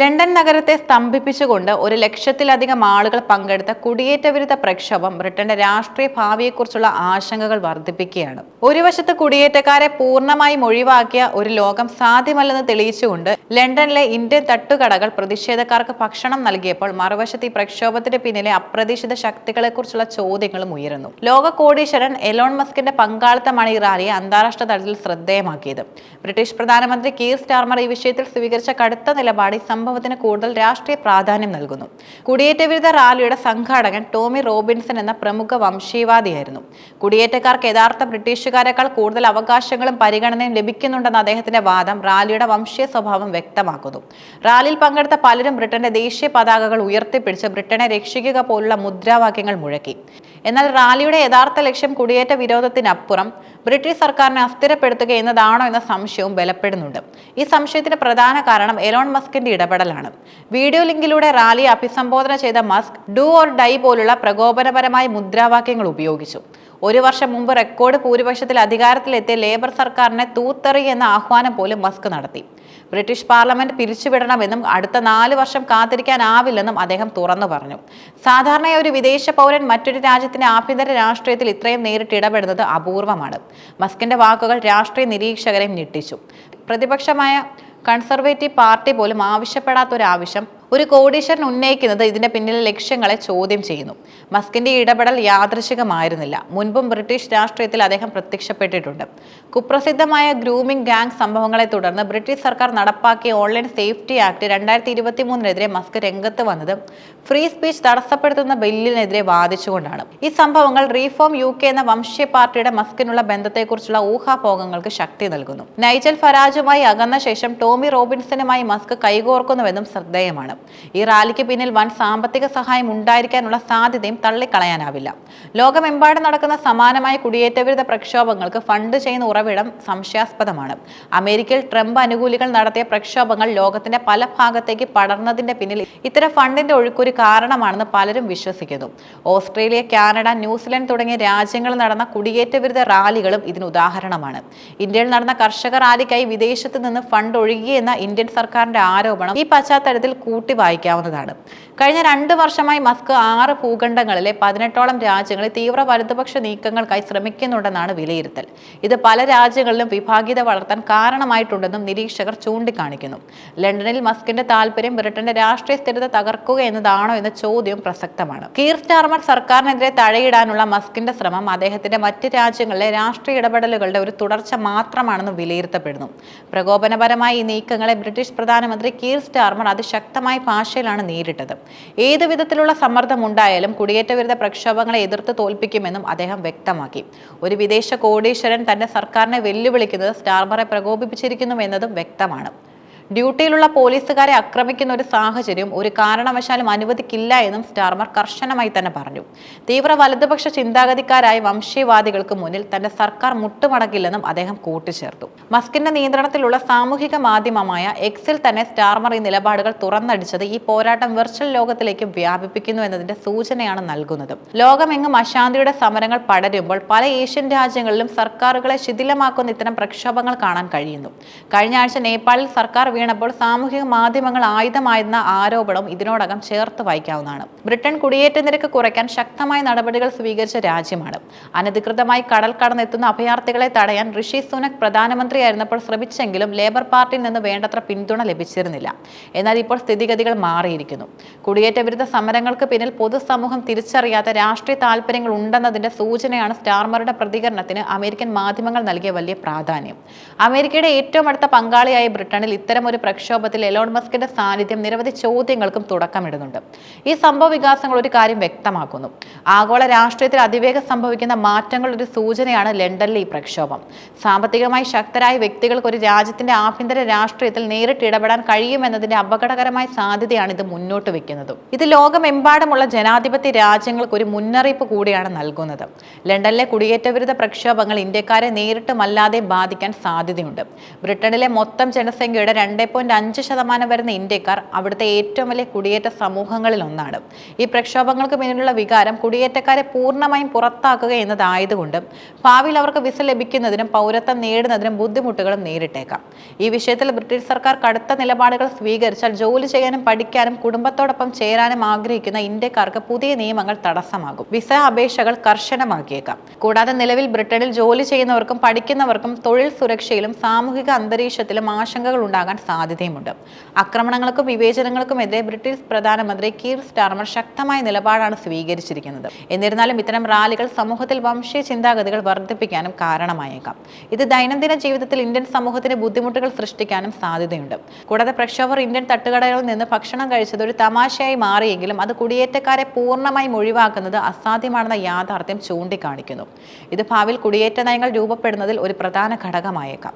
London നഗരത്തെ സ്തംഭിപ്പിച്ചുകൊണ്ട് ഒരു ലക്ഷത്തിലധികം ആളുകൾ പങ്കെടുത്ത കുടിയേറ്റ വിരുദ്ധ പ്രക്ഷോഭം ബ്രിട്ടന്റെ രാഷ്ട്രീയ ഭാവിയെക്കുറിച്ചുള്ള ആശങ്കകൾ വർദ്ധിപ്പിക്കുകയാണ്. ഒരു വശത്ത് കുടിയേറ്റക്കാരെ പൂർണമായും ഒഴിവാക്കിയ ഒരു ലോകം സാധ്യമല്ലെന്ന് തെളിയിച്ചുകൊണ്ട് ലണ്ടനിലെ ഇന്ത്യൻ തട്ടുകടകൾ പ്രതിഷേധക്കാർക്ക് ഭക്ഷണം നൽകിയപ്പോൾ മറുവശത്ത് ഈ പ്രക്ഷോഭത്തിന് പിന്നിലെ അപ്രതീക്ഷിത ശക്തികളെക്കുറിച്ചുള്ള ചോദ്യങ്ങളും ഉയരുന്നു. ലോക കോടീശ്വരൻ എലോൺ മസ്കിന്റെ പങ്കാളിത്തമാണ് ഈ റാലിയെ അന്താരാഷ്ട്ര തലത്തിൽ ശ്രദ്ധേയമാക്കിയത്. ബ്രിട്ടീഷ് പ്രധാനമന്ത്രി കീർ സ്റ്റാർമർ ഈ വിഷയത്തിൽ സ്വീകരിച്ച കടുത്ത നിലപാട് സംഭവത്തിന് കൂടുതൽ രാഷ്ട്രീയ പ്രാധാന്യം നൽകുന്നു. കുടിയേറ്റ വിരുദ്ധ റാലിയുടെ സംഘാടകൻ ടോമി റോബിൻസൺ എന്ന പ്രമുഖ വംശീയവാദിയായിരുന്നു കുടിയേറ്റക്കാർക്ക് യഥാർത്ഥ ബ്രിട്ടീഷുകാരെക്കാൾ കൂടുതൽ അവകാശങ്ങളും പരിഗണനയും ലഭിക്കുന്നുണ്ടെന്ന അദ്ദേഹത്തിന്റെ വാദം റാലിയുടെ വംശീയ സ്വഭാവം വ്യക്തമാക്കുന്നു. റാലിയിൽ പങ്കെടുത്ത പലരും ബ്രിട്ടന്റെ ദേശീയ പതാകകൾ ഉയർത്തിപ്പിടിച്ച് ബ്രിട്ടനെ രക്ഷിക്കുക പോലുള്ള മുദ്രാവാക്യങ്ങൾ മുഴക്കി. എന്നാൽ റാലിയുടെ യഥാർത്ഥ ലക്ഷ്യം കുടിയേറ്റ വിരോധത്തിനപ്പുറം ബ്രിട്ടീഷ് സർക്കാരിനെ അസ്ഥിരപ്പെടുത്തുക എന്നതാണോ എന്ന സംശയവും ബലപ്പെടുന്നുണ്ട്. ഈ സംശയത്തിന്റെ പ്രധാന കാരണം എലോൺ മസ്കിന്റെ ഇടപെടലാണ് വീഡിയോ ലിങ്കിലൂടെ റാലി അഭിസംബോധന ചെയ്ത മസ്ക് ഡു ഓർ ഡൈ പോലുള്ള പ്രകോപനപരമായ മുദ്രാവാക്യങ്ങൾ ഉപയോഗിച്ചു. ഒരു വർഷം മുമ്പ് റെക്കോർഡ് ഭൂരിപക്ഷത്തിൽ അധികാരത്തിലെത്തിയ ലേബർ സർക്കാരിനെ തൂത്തെറി എന്ന ആഹ്വാനം പോലും മസ്ക് നടത്തി. ബ്രിട്ടീഷ് പാർലമെന്റ് പിരിച്ചുവിടണമെന്നും അടുത്ത നാല് വർഷം കാത്തിരിക്കാനാവില്ലെന്നും അദ്ദേഹം തുറന്നു പറഞ്ഞു. സാധാരണയായി ഒരു വിദേശ പൗരൻ മറ്റൊരു രാജ്യത്തിന്റെ ആഭ്യന്തര രാഷ്ട്രീയത്തിൽ ഇത്രയും നേരിട്ട് ഇടപെടുന്നത് അപൂർവമാണ്. മസ്കിന്റെ വാക്കുകൾ രാഷ്ട്രീയ നിരീക്ഷകരെയും ഞെട്ടിച്ചു. പ്രതിപക്ഷമായ കൺസർവേറ്റീവ് പാർട്ടി പോലും ആവശ്യപ്പെടാത്ത ഒരു ആവശ്യം ഒരു കോടീശ്വരൻ ഉന്നയിക്കുന്നത് ഇതിന്റെ പിന്നിലെ ലക്ഷ്യങ്ങളെ ചോദ്യം ചെയ്യുന്നു. മസ്കിന്റെ ഇടപെടൽ യാദൃശികമായിരുന്നില്ല. മുൻപും ബ്രിട്ടീഷ് രാഷ്ട്രീയത്തിൽ അദ്ദേഹം പ്രത്യക്ഷപ്പെട്ടിട്ടുണ്ട്. കുപ്രസിദ്ധമായ ഗ്രൂമിംഗ് ഗാങ് സംഭവങ്ങളെ തുടർന്ന് ബ്രിട്ടീഷ് സർക്കാർ നടപ്പാക്കിയ ഓൺലൈൻ സേഫ്റ്റി ആക്ട് രണ്ടായിരത്തി ഇരുപത്തി മൂന്നിനെതിരെ മസ്ക് രംഗത്ത് വന്നത് ഫ്രീ സ്പീച്ച് തടസ്സപ്പെടുത്തുന്ന ബില്ലിനെതിരെ വാദിച്ചുകൊണ്ടാണ്. ഈ സംഭവങ്ങൾ റീഫോം യു കെ എന്ന വംശീയ പാർട്ടിയുടെ മസ്കിനുള്ള ബന്ധത്തെക്കുറിച്ചുള്ള ഊഹാപോഹങ്ങൾക്ക് ശക്തി നൽകുന്നു. നൈജൽ ഫരാജുമായി അകന്ന ശേഷം ടോമി റോബിൻസനുമായി മസ്ക് കൈകോർക്കുന്നുവെന്നും ശ്രദ്ധേയമാണ്. ഈ റാലിക്ക് പിന്നിൽ വൻ സാമ്പത്തിക സഹായം ഉണ്ടായിരിക്കാനുള്ള സാധ്യതയും തള്ളിക്കളയാനാവില്ല. ലോകമെമ്പാടും നടക്കുന്ന സമാനമായ കുടിയേറ്റ വിരുദ്ധ പ്രക്ഷോഭങ്ങൾക്ക് ഫണ്ട് ചെയ്യുന്ന ഉറവിടം സംശയാസ്പദമാണ്. അമേരിക്കയിൽ ട്രംപ് അനുകൂലികൾ നടത്തിയ പ്രക്ഷോഭങ്ങൾ ലോകത്തിന്റെ പല ഭാഗത്തേക്ക് പടർന്നതിന്റെ പിന്നിൽ ഇത്തരം ഫണ്ടിന്റെ ഒഴുക്കൊരു കാരണമാണെന്ന് പലരും വിശ്വസിക്കുന്നു. ഓസ്ട്രേലിയ കാനഡ ന്യൂസിലൻഡ് തുടങ്ങിയ രാജ്യങ്ങളിൽ നടന്ന കുടിയേറ്റ വിരുദ്ധ റാലികളും ഇതിന് ഉദാഹരണമാണ്. ഇന്ത്യയിൽ നടന്ന കർഷക റാലിക്കായി വിദേശത്ത് നിന്ന് ഫണ്ട് ഒഴുകിയെന്ന ഇന്ത്യൻ സർക്കാരിന്റെ ആരോപണം ഈ പശ്ചാത്തലത്തിൽ കൂട്ടി വായിക്കാവുന്നതാണ്. കഴിഞ്ഞ രണ്ട് വർഷമായി മസ്ക് ആറ് ഭൂഖണ്ഡങ്ങളിലെ പതിനെട്ടോളം രാജ്യങ്ങളിൽ തീവ്ര വലതുപക്ഷ നീക്കങ്ങൾക്കായി ശ്രമിക്കുന്നുണ്ടെന്നാണ് വിലയിരുത്തൽ. ഇത് പല രാജ്യങ്ങളിലും വിഭാഗീയത വളർത്താൻ കാരണമായിട്ടുണ്ടെന്നും നിരീക്ഷകർ ചൂണ്ടിക്കാണിക്കുന്നു. ലണ്ടനിൽ മസ്കിന്റെ താല്പര്യം ബ്രിട്ടന്റെ രാഷ്ട്രീയ സ്ഥിരത തകർക്കുക എന്നതാണോ എന്ന ചോദ്യം പ്രസക്തമാണ്. കീർ സ്റ്റാർമർ സർക്കാരിനെതിരെ തഴയിടാനുള്ള മസ്കിന്റെ ശ്രമം അദ്ദേഹത്തിന്റെ മറ്റ് രാജ്യങ്ങളിലെ രാഷ്ട്രീയ ഇടപെടലുകളുടെ ഒരു തുടർച്ച മാത്രമാണെന്നും വിലയിരുത്തപ്പെടുന്നു. പ്രകോപനപരമായ ഈ നീക്കങ്ങളെ ബ്രിട്ടീഷ് പ്രധാനമന്ത്രി കീർ സ്റ്റാർമർ അതിശക്തമായ ഭാഷയിലാണ് നേരിട്ടത്. ഏത് വിധത്തിലുള്ള സമ്മർദ്ദം ഉണ്ടായാലും കുടിയേറ്റ വിരുദ്ധ പ്രക്ഷോഭങ്ങളെ എതിർത്ത് തോൽപ്പിക്കുമെന്നും അദ്ദേഹം വ്യക്തമാക്കി. ഒരു വിദേശ കോടീശ്വരൻ തന്റെ സർക്കാരിനെ വെല്ലുവിളിക്കുന്നത് സ്റ്റാർമറെ പ്രകോപിപ്പിച്ചിരിക്കുന്നു എന്നതും വ്യക്തമാണ്. ഡ്യൂട്ടിയിലുള്ള പോലീസുകാരെ ആക്രമിക്കുന്ന ഒരു സാഹചര്യം ഒരു കാരണവശാലും അനുവദിക്കില്ല എന്നും സ്റ്റാർമർ കർശനമായി തന്നെ പറഞ്ഞു. തീവ്ര വലതുപക്ഷ ചിന്താഗതിക്കാരായ വംശീയവാദികൾക്ക് മുന്നിൽ തന്റെ സർക്കാർ മുട്ടുമടക്കില്ലെന്നും അദ്ദേഹം കൂട്ടിച്ചേർത്തു. മസ്കിന്റെ നിയന്ത്രണത്തിലുള്ള സാമൂഹിക മാധ്യമമായ എക്സിൽ തന്നെ സ്റ്റാർമർ ഈ നിലപാടുകൾ തുറന്നടിച്ചത് ഈ പോരാട്ടം വെർച്വൽ ലോകത്തിലേക്ക് വ്യാപിപ്പിക്കുന്നു എന്നതിന്റെ സൂചനയാണ് നൽകുന്നത്. ലോകമെങ്ങും അശാന്തിയുടെ സമരങ്ങൾ പടരുമ്പോൾ പല ഏഷ്യൻ രാജ്യങ്ങളിലും സർക്കാരുകളെ ശിഥിലമാക്കുന്ന ഇത്തരം പ്രക്ഷോഭങ്ങൾ കാണാൻ കഴിയുന്നു. കഴിഞ്ഞ ആഴ്ച നേപ്പാളിൽ സർക്കാർ വീണപ്പോൾ സാമൂഹിക മാധ്യമങ്ങൾ ആയുധമായിരുന്ന ആരോപണം ഇതിനോടകം ചേർത്ത് വായിക്കാവുന്നതാണ്. ബ്രിട്ടൻ കുടിയേറ്റ നിരക്ക് കുറയ്ക്കാൻ ശക്തമായ നടപടികൾ സ്വീകരിച്ച രാജ്യമാണ്. അനധികൃതമായി കടൽ കടന്നെത്തുന്ന അഭയാർത്ഥികളെ തടയാൻ ഋഷി സുനക് പ്രധാനമന്ത്രിയായിരുന്നപ്പോൾ ശ്രമിച്ചെങ്കിലും ലേബർ പാർട്ടിയിൽ നിന്ന് വേണ്ടത്ര പിന്തുണ ലഭിച്ചിരുന്നില്ല. എന്നാൽ ഇപ്പോൾ സ്ഥിതിഗതികൾ മാറിയിരിക്കുന്നു. കുടിയേറ്റ വിരുദ്ധ സമരങ്ങൾക്ക് പിന്നിൽ പൊതുസമൂഹം തിരിച്ചറിയാത്ത രാഷ്ട്രീയ താല്പര്യങ്ങൾ ഉണ്ടെന്നതിന്റെ സൂചനയാണ് സ്റ്റാർമറുടെ പ്രതികരണത്തിന് അമേരിക്കൻ മാധ്യമങ്ങൾ നൽകിയ വലിയ പ്രാധാന്യം. അമേരിക്കയുടെ ഏറ്റവും അടുത്ത പങ്കാളിയായ ബ്രിട്ടനിൽ ഇത്തരം ഒരു പ്രക്ഷോഭത്തിൽ എലോൺ മസ്കിന്റെ സാന്നിധ്യം നിരവധി ചോദ്യങ്ങൾക്കും തുടക്കമിടുന്നുണ്ട്. ഈ സംഭവ വികാസങ്ങൾ ഒരു കാര്യം വ്യക്തമാക്കുന്നു. ആഗോള രാഷ്ട്രീയത്തിൽ അതിവേഗം സംഭവിക്കുന്ന മാറ്റങ്ങളുടെ ഒരു സൂചനയാണ് ലണ്ടനിലെ ഈ പ്രക്ഷോഭം. സാമ്പത്തികമായി ശക്തരായ വ്യക്തികൾക്ക് ഒരു രാജ്യത്തിന്റെ ആഭ്യന്തര രാഷ്ട്രീയത്തിൽ നേരിട്ട് ഇടപെടാൻ കഴിയുമെന്നതിന്റെ അപകടകരമായ സാധ്യതയാണ് ഇത് മുന്നോട്ട് വെക്കുന്നത്. ഇത് ലോകമെമ്പാടുമുള്ള ജനാധിപത്യ രാജ്യങ്ങൾക്ക് ഒരു മുന്നറിയിപ്പ് കൂടിയാണ് നൽകുന്നത്. ലണ്ടനിലെ കുടിയേറ്റ വിരുദ്ധ പ്രക്ഷോഭങ്ങൾ ഇന്ത്യക്കാരെ നേരിട്ടുമല്ലാതെ ബാധിക്കാൻ സാധ്യതയുണ്ട്. ബ്രിട്ടനിലെ മൊത്തം ജനസംഖ്യയുടെ രണ്ട് രണ്ട് പോയിന്റ് അഞ്ച് ശതമാനം വരുന്ന ഇന്ത്യക്കാർ അവിടുത്തെ ഏറ്റവും വലിയ കുടിയേറ്റ സമൂഹങ്ങളിൽ ഒന്നാണ്. ഈ പ്രക്ഷോഭങ്ങൾക്ക് പിന്നിലുള്ള വികാരം കുടിയേറ്റക്കാരെ പൂർണമായും പുറത്താക്കുക എന്നതായതുകൊണ്ട് ഭാവിയിൽ അവർക്ക് വിസ ലഭിക്കുന്നതിനും പൗരത്വം നേടുന്നതിനും ബുദ്ധിമുട്ടുകളും നേരിട്ടേക്കാം. ഈ വിഷയത്തിൽ ബ്രിട്ടീഷ് സർക്കാർ കടുത്ത നിലപാടുകൾ സ്വീകരിച്ചാൽ ജോലി ചെയ്യാനും പഠിക്കാനും കുടുംബത്തോടൊപ്പം ചേരാനും ആഗ്രഹിക്കുന്ന ഇന്ത്യക്കാർക്ക് പുതിയ നിയമങ്ങൾ തടസ്സമാകും. വിസ അപേക്ഷകൾ കർശനമാക്കിയേക്കാം. കൂടാതെ നിലവിൽ ബ്രിട്ടനിൽ ജോലി ചെയ്യുന്നവർക്കും പഠിക്കുന്നവർക്കും തൊഴിൽ സുരക്ഷയിലും സാമൂഹിക അന്തരീക്ഷത്തിലും ആശങ്കകൾ ഉണ്ടാകാൻ സാധ്യതയുമുണ്ട്. ആക്രമണങ്ങൾക്കും വിവേചനങ്ങൾക്കുമെതിരെ ബ്രിട്ടീഷ് പ്രധാനമന്ത്രി കീർ സ്റ്റാർമർ ശക്തമായ നിലപാടാണ് സ്വീകരിച്ചിരിക്കുന്നത്. എന്നിരുന്നാലും ഇത്തരം റാലികൾ സമൂഹത്തിൽ വംശീയ ചിന്താഗതികൾ വർദ്ധിപ്പിക്കാനും കാരണമായേക്കാം. ഇത് ദൈനംദിന ജീവിതത്തിൽ ഇന്ത്യൻ സമൂഹത്തിന് ബുദ്ധിമുട്ടുകൾ സൃഷ്ടിക്കാനും സാധ്യതയുണ്ട്. കൂടാതെ പ്രക്ഷോഭർ ഇന്ത്യൻ തട്ടുകടകളിൽ നിന്ന് ഭക്ഷണം കഴിച്ചത് ഒരു തമാശയായി മാറിയെങ്കിലും അത് കുടിയേറ്റക്കാരെ പൂർണമായും ഒഴിവാക്കുന്നത് അസാധ്യമാണെന്ന യാഥാർത്ഥ്യം ചൂണ്ടിക്കാണിക്കുന്നു. ഇത് ഭാവിയിൽ കുടിയേറ്റ നയങ്ങൾ രൂപപ്പെടുന്നതിൽ ഒരു പ്രധാന ഘടകമായേക്കാം.